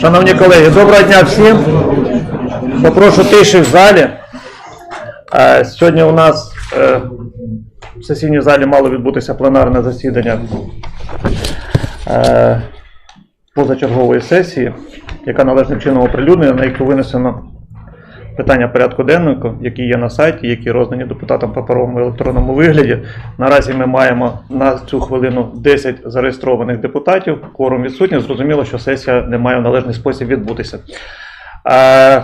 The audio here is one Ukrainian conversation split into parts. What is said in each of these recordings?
Шановні колеги, доброго дня всім. Попрошу тиші в залі. Е, Сьогодні у нас е, в сесійній залі мало відбутися пленарне засідання е, позачергової сесії, яка належним чином оприлюднена, на яку винесено питання порядку денного, які є на сайті, які роздані депутатам в паперовому електронному вигляді. Наразі ми маємо на цю хвилину 10 зареєстрованих депутатів. Кворум відсутній. Зрозуміло, що сесія не має в належний спосіб відбутися. Е,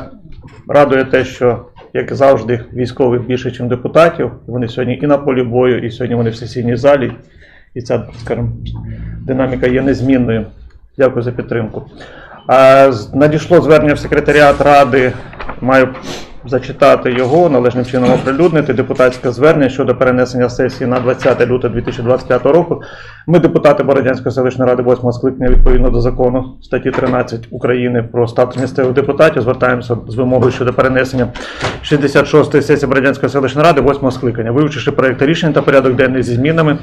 радує те, що, як завжди, військових більше, ніж депутатів. Вони сьогодні і на полі бою, і сьогодні вони в сесійній залі. І ця, скажімо, динаміка є незмінною. Дякую за підтримку. Е, Надійшло звернення в секретаріат Ради. Маю зачитати його, належним чином оприлюднити депутатське звернення щодо перенесення сесії на 20 лютого 2025 року. Ми, депутати Бородянської селищної ради 8 скликання, відповідно до закону статті 13 України про статус місцевих депутатів, звертаємося з вимогою щодо перенесення 66-ї сесії Бородянської селищної ради 8 скликання, вивчивши проєкт рішень та порядок денний зі змінами.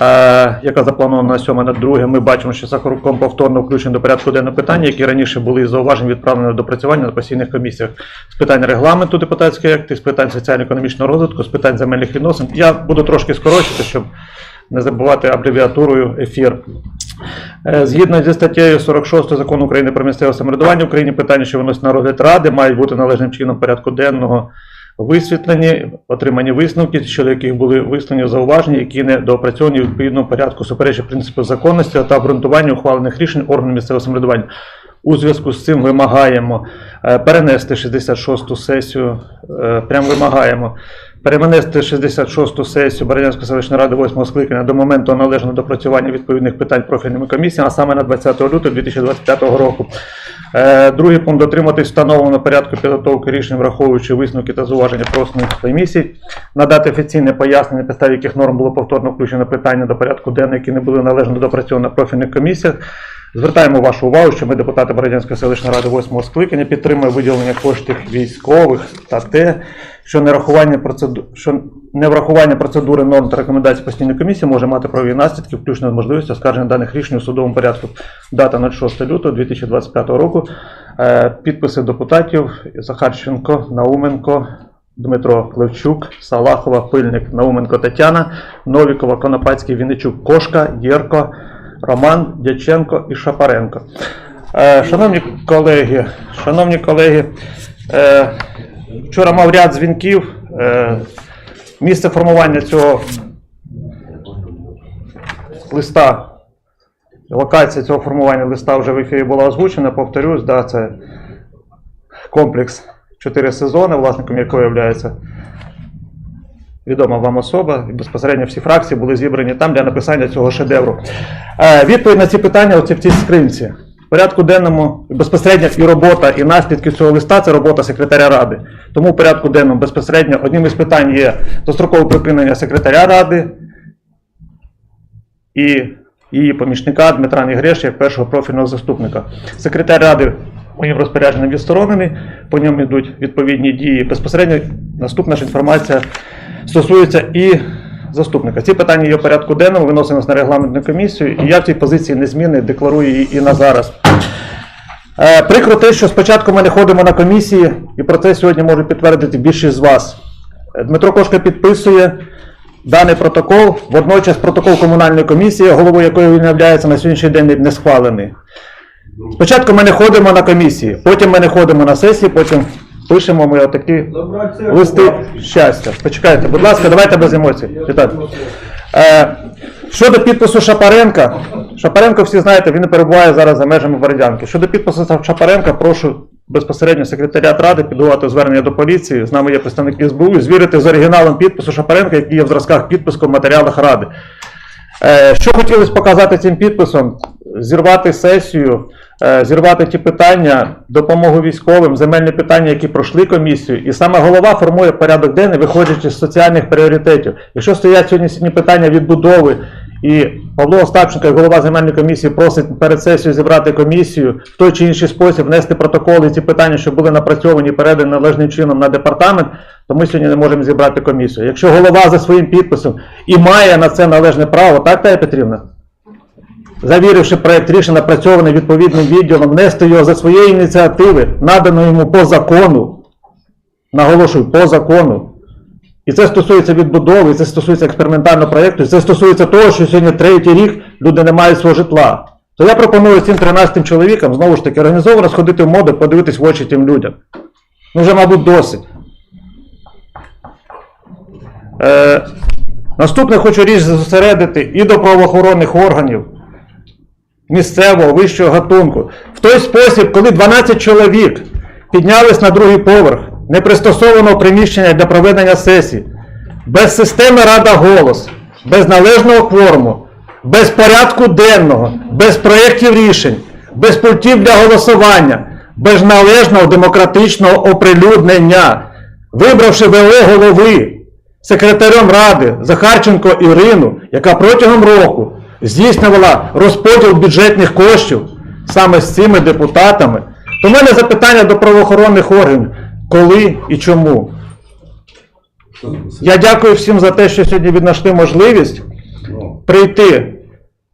Е, яка запланована на 7 на 2, ми бачимо, що Сахаруком повторно включено до порядку денного питання, які раніше були зауважені відправлені на допрацювання на постійних комісіях з питань регламенту депутатської акти, з питань соціально-економічного розвитку, з питань земельних відносин. Я буду трошки скорочити, щоб не забувати абревіатурою ефір. Е, Згідно зі статтею 46 закону України про місцеве самоврядування в Україні, питання, що виносять на розгляд ради, мають бути належним чином порядку денного висвітлені, отримані висновки, щодо яких були висловлені зауваження, які не доопрацьовані у відповідному порядку суперечать принципу законності та обґрунтування ухвалених рішень органів місцевого самоврядування. У зв'язку з цим вимагаємо е, перенести 66-ту сесію, е, прям вимагаємо перенести 66-ту сесію Бородянської селищної ради 8 скликання до моменту належного допрацювання відповідних питань профільними комісіями, а саме на 20 лютого 2025 року. Е, Другий пункт дотриматись встановленого порядку підготовки рішень, враховуючи висновки та зауваження профільних комісій, надати офіційне пояснення, на підставі яких норм було повторно включено питання до порядку денного, які не були належно допрацьовані на профільних комісіях. Звертаємо вашу увагу, що ми, депутати Бородянської селищної ради 8 скликання, підтримуємо виділення коштів військових та те, що нерахування процеду... що неврахування процедури норм та рекомендацій постійної комісії може мати правові наслідки, включно з можливістю оскарження даних рішень у судовому порядку. Дата 06 лютого 2025 року. Е, Підписи депутатів Захарченко, Науменко, Дмитро Левчук, Салахова, Пильник, Науменко Тетяна, Новікова, Конопацький, Вінничук, Кошка, Єрко, Роман, Дяченко і Шапаренко. Е, Шановні колеги, шановні колеги, е, вчора мав ряд дзвінків. Е, Місце формування цього листа, локація цього формування листа вже в ефірі була озвучена. Повторюсь, да, це комплекс 4 сезони, власником якого є відома вам особа, і безпосередньо всі фракції були зібрані там для написання цього шедевру. Е, відповідь на ці питання оці в цій скринці. В порядку денному безпосередньо і робота, і наслідки цього листа це робота секретаря ради. Тому в порядку денному безпосередньо одним із питань є дострокове припинення секретаря ради і її помічника Дмитра Негреша як першого профільного заступника. Секретар ради моїм розпорядженням відсторонений, по ньому йдуть відповідні дії. Безпосередньо наступна ж інформація стосується і заступника. Ці питання є в порядку денному, виносимось на регламентну комісію, і я в цій позиції незмінний декларую її і на зараз. Е, Прикро те, що спочатку ми не ходимо на комісії, і про це сьогодні можу підтвердити більшість з вас. Е, Дмитро Кошка підписує даний протокол, водночас протокол комунальної комісії, головою якої він являється на сьогоднішній день не схвалений. Спочатку ми не ходимо на комісії, потім ми не ходимо на сесії, потім пишемо ми отакі листи щастя. Почекайте, будь ласка, давайте без емоцій. Е, щодо підпису Шапаренка, Шапаренко, всі знаєте, він перебуває зараз за межами Бородянки. Щодо підпису Шапаренка, прошу безпосередньо секретаріат ради підготувати звернення до поліції. З нами є представники СБУ, звірити з оригіналом підпису Шапаренка, який є в зразках підписку в матеріалах ради. Е, Що хотілося показати цим підписом? Зірвати сесію, зірвати ті питання, допомогу військовим, земельні питання, які пройшли комісію. І саме голова формує порядок денний, виходячи з соціальних пріоритетів. Якщо стоять сьогодні сьогодні питання відбудови І Павло Остапченко, голова земельної комісії, просить перед сесією зібрати комісію в той чи інший спосіб внести протоколи і ці питання, що були напрацьовані передані належним чином на департамент, то ми сьогодні не можемо зібрати комісію. Якщо голова за своїм підписом і має на це належне право, так, Тая Петрівна? Завіривши проект рішення, напрацьований відповідним відділом, внести його за своєї ініціативи, надано йому по закону, наголошую, по закону. І це стосується відбудови, і це стосується експериментального проєкту, і це стосується того, що сьогодні третій рік люди не мають свого житла. То я пропоную цим 13 чоловікам знову ж таки організовано сходити в моду, подивитись в очі тим людям. Ну вже, мабуть, досить. Е, наступне хочу річ зосередити і до правоохоронних органів місцевого вищого гатунку. В той спосіб, коли 12 чоловік піднялись на другий поверх непристосованого приміщення для проведення сесії, без системи Рада голос, без належного кворуму, без порядку денного, без проєктів рішень, без пультів для голосування, без належного демократичного оприлюднення, вибравши ВО голови, секретарем Ради Захарченко Ірину, яка протягом року здійснювала розподіл бюджетних коштів саме з цими депутатами, то в мене запитання до правоохоронних органів, коли і чому. Я дякую всім за те, що сьогодні віднайшли можливість прийти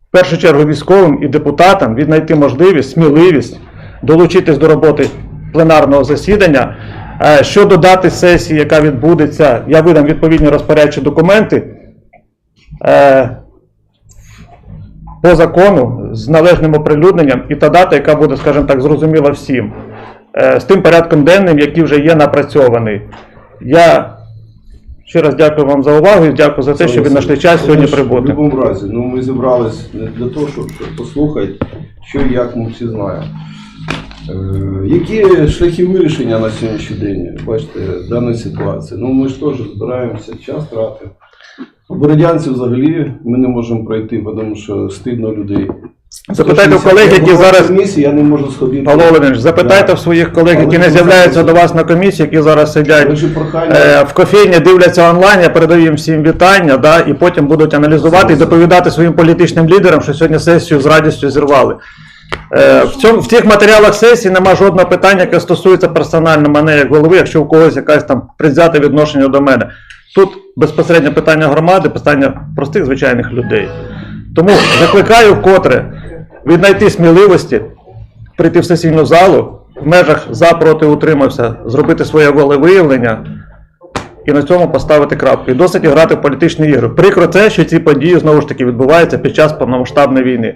в першу чергу військовим і депутатам, віднайти можливість, сміливість долучитись до роботи пленарного засідання. Е, Щодо дати сесії, яка відбудеться, я видам відповідні розпорядчі документи. По закону з належним оприлюдненням і та дата, яка буде, скажімо так, зрозуміла всім, Е, з тим порядком денним, який вже є напрацьований. Я ще раз дякую вам за увагу і дякую за те, що ви знайшли час сьогодні В прибути. будь-якому разі, ну ми зібрались не для того, щоб, щоб послухати, що і як ми всі знаємо. Е, які шляхи вирішення на сьогоднішній день, бачите, даної ситуації? Ну ми ж теж збираємося, час тратимо. Бородянці взагалі ми не можемо пройти, тому що стидно людей. Запитайте 160 колег, які зараз комісії, я не можу сходити. Павло Володимирович, запитайте Да. в своїх колег, які не з'являються до вас на комісії, які зараз сидять е, в кофейні, дивляться онлайн, я передаю їм всім вітання, да, і потім будуть аналізувати і доповідати своїм політичним лідерам, що сьогодні сесію з радістю зірвали. Е, В, цьому, в цих матеріалах сесії нема жодного питання, яке стосується персонально мене як голови, якщо у когось якась там предвзяте відношення до мене. Тут безпосередньо питання громади, питання простих звичайних людей. Тому закликаю вкотре віднайти сміливості, прийти в сесійну залу, в межах за проти утримався, зробити своє волевиявлення і на цьому поставити крапку. І досить грати в політичні ігри. Прикро це, що ці події знову ж таки відбуваються під час повномасштабної війни.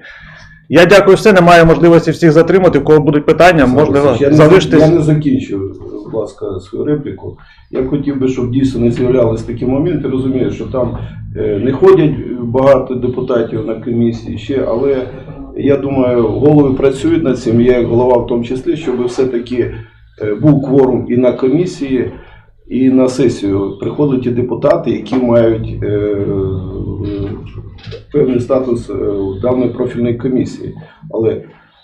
Я дякую все, немає можливості всіх затримати. У кого будуть питання, можливо, я не, залиштесь. я не закінчив, будь ласка, свою репліку. Я хотів би, щоб дійсно не з'являлись такі моменти. Розумію, що там е, не ходять багато депутатів на комісії ще, але я думаю, голови працюють над цим. Я як голова в тому числі, щоб все-таки е, був кворум і на комісії, і на сесію. Приходять ті депутати, які мають е, певний статус даної профільної комісії. Але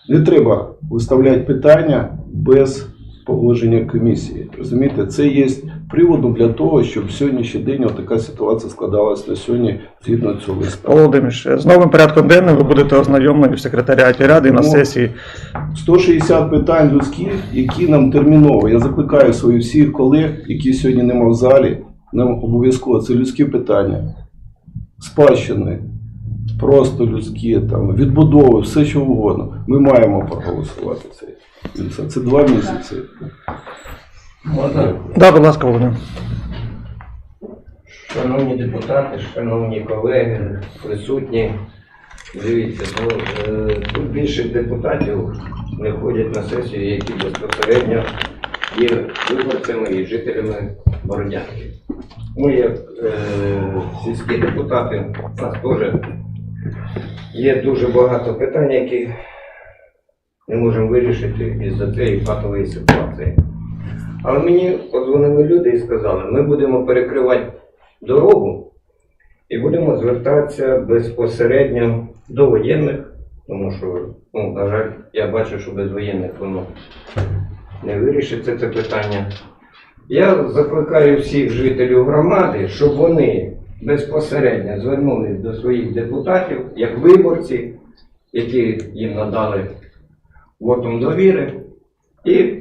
не треба виставляти питання без погодження комісії. Розумієте, це є приводом для того, щоб сьогоднішній день така ситуація складалась на сьогодні згідно цього листа. Павло Володимирович, з новим порядком денним ви будете ознайомлені в секретаріаті ради і на Ну, сесії. 160 питань людських, які нам терміново. Я закликаю своїх всіх колег, які сьогодні нема в залі, нам обов'язково це людські питання, спадщини, просто людські, там, відбудови, все що угодно. Ми маємо проголосувати це. Це, це два місяці. Можна, Да, будь ласка, Володимир. шановні депутати, шановні колеги, присутні. Дивіться, ну, е, тут більше депутатів не ходять на сесію, які безпосередньо є виборцями і жителями Бородянки. Ми, як е, сільські депутати, у нас теж є дуже багато питань, які не можемо вирішити із-за цієї патової ситуації. Але мені подзвонили люди і сказали, ми будемо перекривати дорогу і будемо звертатися безпосередньо до воєнних, тому що, ну, на жаль, я бачу, що без воєнних воно не вирішиться це питання. Я закликаю всіх жителів громади, щоб вони безпосередньо звернулись до своїх депутатів як виборці, які їм надали вотом довіри, і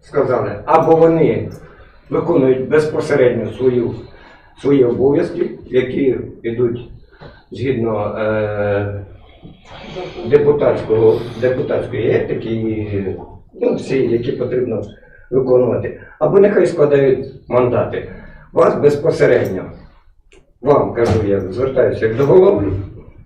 сказали, або вони виконують безпосередньо свою, свої обов'язки, які йдуть згідно е, депутатського, депутатської етики і ну, всі, які потрібно виконувати. Або нехай складають мандати. Вас безпосередньо, вам кажу, я звертаюся як до голови,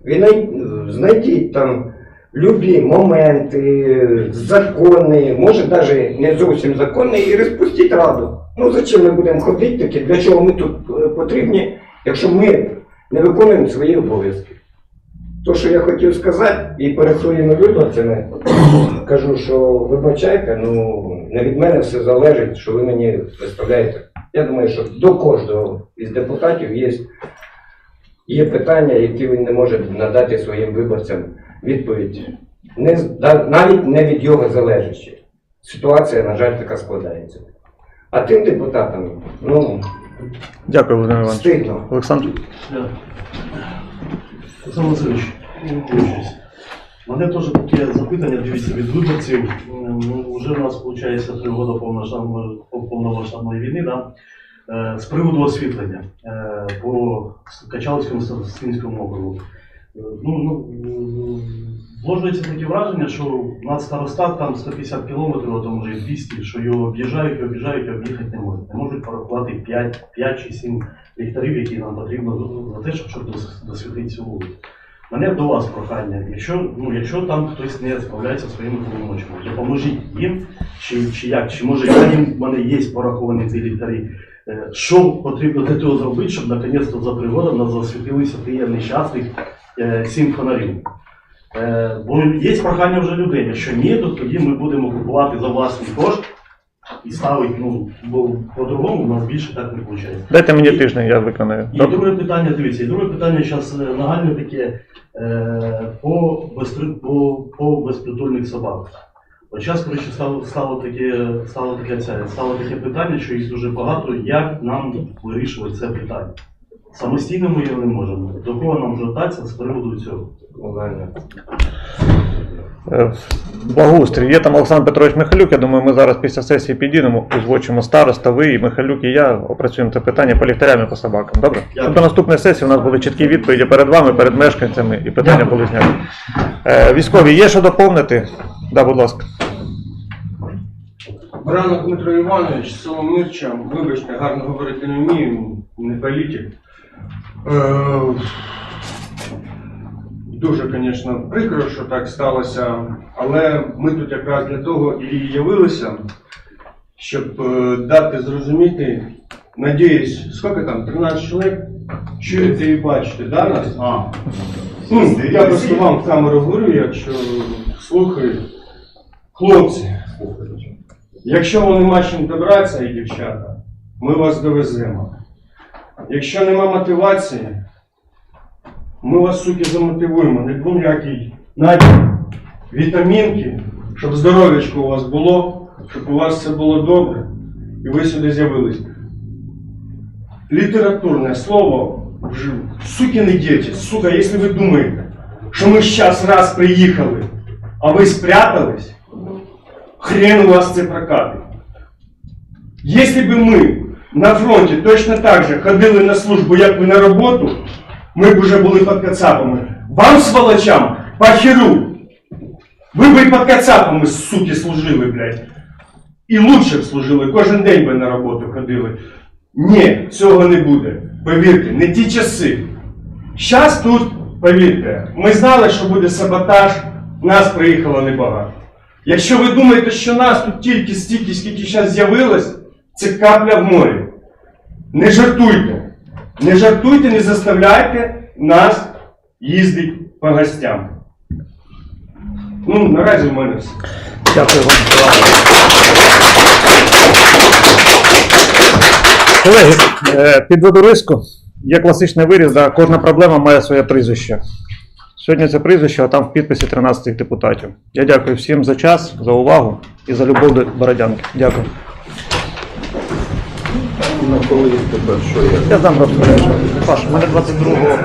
ви най- знайдіть там любі моменти, законні, може навіть не зовсім законні, і розпустіть раду. Ну зачем ми будемо ходити такі, для чого ми тут е, потрібні, якщо ми не виконуємо свої обов'язки. То, що я хотів сказати, і перед своїми виборцями кажу, що вибачайте, ну не від мене все залежить, що ви мені виставляєте. Я думаю, що до кожного із депутатів є, є питання, які він не може надати своїм виборцям відповідь. Не, навіть не від його залежащі. Ситуація, на жаль, така складається. А тим депутатам, ну, Дякую, Володимир Іванович. стигно. Олександр. Олександр Васильович, мене теж таке запитання, дивіться, від виборців. Ну, вже в нас виходить три роки повномасштабної, війни, да? Е, з приводу освітлення е, по Качалівському Старостинському округу. Ну, ну, е, вложується таке враження, що над старостат там 150 кілометрів, а то може і 200, що його об'їжджають, об'їжджають, об'їхати не можуть. Не можуть порахувати 5, 5 чи 7 ліхтарів, які нам потрібно за те, щоб, щоб дос- цю вулицю. Мене до вас прохання, якщо, ну, якщо там хтось не справляється своїми повномочами, допоможіть їм, чи, чи як, чи може я їм, в мене є пораховані ці ліхтарі. Е, Що потрібно для того зробити, щоб наконець-то за в нас засвітилися ті нещасних сім фонарів? Е, бо є прохання вже людей, якщо ні, то тоді ми будемо купувати за власний кошт і ставити, ну, бо по-другому у нас більше так не виходить. Дайте мені тиждень, я виконую. І друге питання, дивіться, і друге питання зараз нагальне таке е, по, безпри- по, по безпритульних собаках. От зараз, коротше, стало, стало, таке, стало, таке, це, стало таке питання, що їх дуже багато, як нам вирішувати це питання. Самостійно ми його не можемо. До кого нам звертатися з приводу цього? Е, Благоустрій. Є там Олександр Петрович Михайлюк. Я думаю, ми зараз після сесії підійдемо, озвучимо староста, ви і Михайлюк, і я опрацюємо це питання по ліхтарям і по собакам. Добре? Щоб до наступної сесії у нас були чіткі відповіді перед вами, перед мешканцями, і питання були зняті. Е, військові, є що доповнити? Да, будь ласка. Бранок Дмитро Іванович, село Мирча, вибачте, гарно говорити не вмію, не політик. Е, дуже, звісно, прикро, що так сталося, але ми тут якраз для того і явилися, щоб е, дати зрозуміти, надіюсь, скільки там, 13 чоловік, чуєте і бачите, да, нас? Ну, я просто вам в камеру говорю, якщо слухають. Хлопці, Якщо вам нема чим добратися, і дівчата, ми вас довеземо. Якщо нема мотивації, ми вас, суки, замотивуємо. Не будемо ніякий надій, вітамінки, щоб здоров'ячко у вас було, щоб у вас все було добре, і ви сюди з'явились. Літературне слово, вже, сукины дети, сука, если вы думаете, что мы сейчас раз приїхали, а ви спрятались, Хрен у вас це прокатить. Если бы мы на фронті точно так же ходили на службу, як ви на роботу, ми б уже були під кацапами. Вам, сволочам, похеру. Ви б і під кацапами, суки, служили, блядь. І лучше б служили, кожен день би на роботу ходили. Ні, цього не буде. Повірте, не ті часи. Щас тут, повірте, ми знали, що буде саботаж, нас приїхало небагато. Якщо ви думаєте, що нас тут тільки стільки, скільки зараз з'явилось, це капля в морі. Не жартуйте. Не жартуйте, не заставляйте нас їздити по гостям. Ну, наразі в мене все. Дякую вам. Колеги, е, підведу риску. Є класичний виріз, да, кожна проблема має своє прізвище. Сьогодні це прізвище, а там в підписі 13 депутатів. Я дякую всім за час, за увагу і за любов до Бородянки. Дякую. На коли тепер що я? Я дам розповідь. Паш, у мене 22-го.